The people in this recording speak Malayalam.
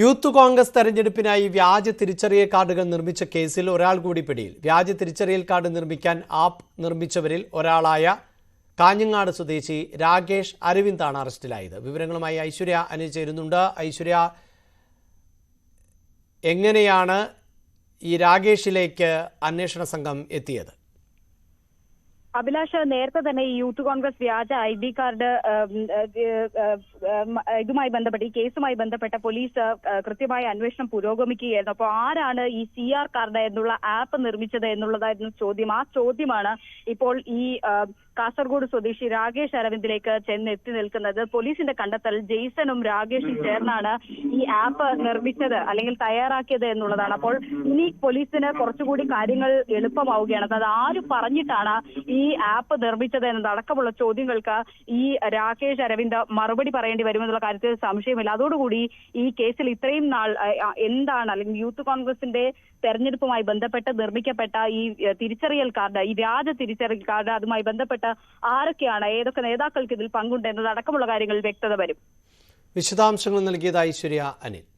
യൂത്ത് കോൺഗ്രസ് തെരഞ്ഞെടുപ്പിനായി വ്യാജ തിരിച്ചറിയൽ കാർഡുകൾ നിർമ്മിച്ച കേസിൽ ഒരാൾ കൂടി പിടിയിൽ. വ്യാജ തിരിച്ചറിയൽ കാർഡ് നിർമ്മിക്കാൻ ആപ്പ് നിർമ്മിച്ചവരിൽ ഒരാളായ കാഞ്ഞങ്ങാട് സ്വദേശി രാകേഷ് അരവിന്ദാണ് അറസ്റ്റിലായത്. വിവരങ്ങളുമായി ഐശ്വര്യ അനിൽ ചേരുന്നുണ്ട്. ഐശ്വര്യ എങ്ങനെയാണ് ഈ രാകേഷിലേക്ക് അന്വേഷണ സംഘം എത്തിയത്? അഭിലാഷ് നേരത്തെ തന്നെ ഈ യൂത്ത് കോൺഗ്രസ് വ്യാജ ഐ ഡി കാർഡ് ഇതുമായി ബന്ധപ്പെട്ട് ഈ കേസുമായി ബന്ധപ്പെട്ട പോലീസ് കൃത്യമായ അന്വേഷണം പുരോഗമിക്കുകയായിരുന്നു. അപ്പോൾ ആരാണ് ഈ സി ആർ കാർഡ് എന്നുള്ള ആപ്പ് നിർമ്മിച്ചത് എന്നുള്ളതായിരുന്നു ചോദ്യം. ആ ചോദ്യമാണ് ഇപ്പോൾ ഈ കാസർഗോഡ് സ്വദേശി രാകേഷ് അരവിന്ദിലേക്ക് ചെന്ന് എത്തി നിൽക്കുന്നത് പോലീസിന്റെ കണ്ടെത്തൽ ജെയ്സണും രാകേഷും ചേർന്നാണ് ഈ ആപ്പ് നിർമ്മിച്ചത് അല്ലെങ്കിൽ തയ്യാറാക്കിയത് എന്നുള്ളതാണ്. അപ്പോൾ ഇനി പോലീസിന് കുറച്ചുകൂടി കാര്യങ്ങൾ എളുപ്പമാവുകയാണ്. അത് ആര് പറഞ്ഞിട്ടാണ് ഈ ആപ്പ് നിർമ്മിച്ചത് എന്നതടക്കമുള്ള ചോദ്യങ്ങൾക്ക് ഈ രാകേഷ് അരവിന്ദ് മറുപടി പറയേണ്ടി വരുമെന്നുള്ള കാര്യത്തിൽ സംശയമില്ല. അതോടുകൂടി ഈ കേസിൽ ഇത്രയും നാൾ എന്താണ് അല്ലെങ്കിൽ യൂത്ത് കോൺഗ്രസിന്റെ തെരഞ്ഞെടുപ്പുമായി ബന്ധപ്പെട്ട് നിർമ്മിക്കപ്പെട്ട ഈ തിരിച്ചറിയൽ കാർഡ് ഈ വ്യാജ തിരിച്ചറിയൽ കാർഡ് അതുമായി ബന്ധപ്പെട്ട് ആരൊക്കെയാണ് ഏതൊക്കെ നേതാക്കൾക്ക് ഇതിൽ പങ്കുണ്ട് എന്നതടക്കമുള്ള കാര്യങ്ങളിൽ വ്യക്തത വരും. വിശദാംശങ്ങൾ നൽകിയത് ഐശ്വര്യ അനിൽ.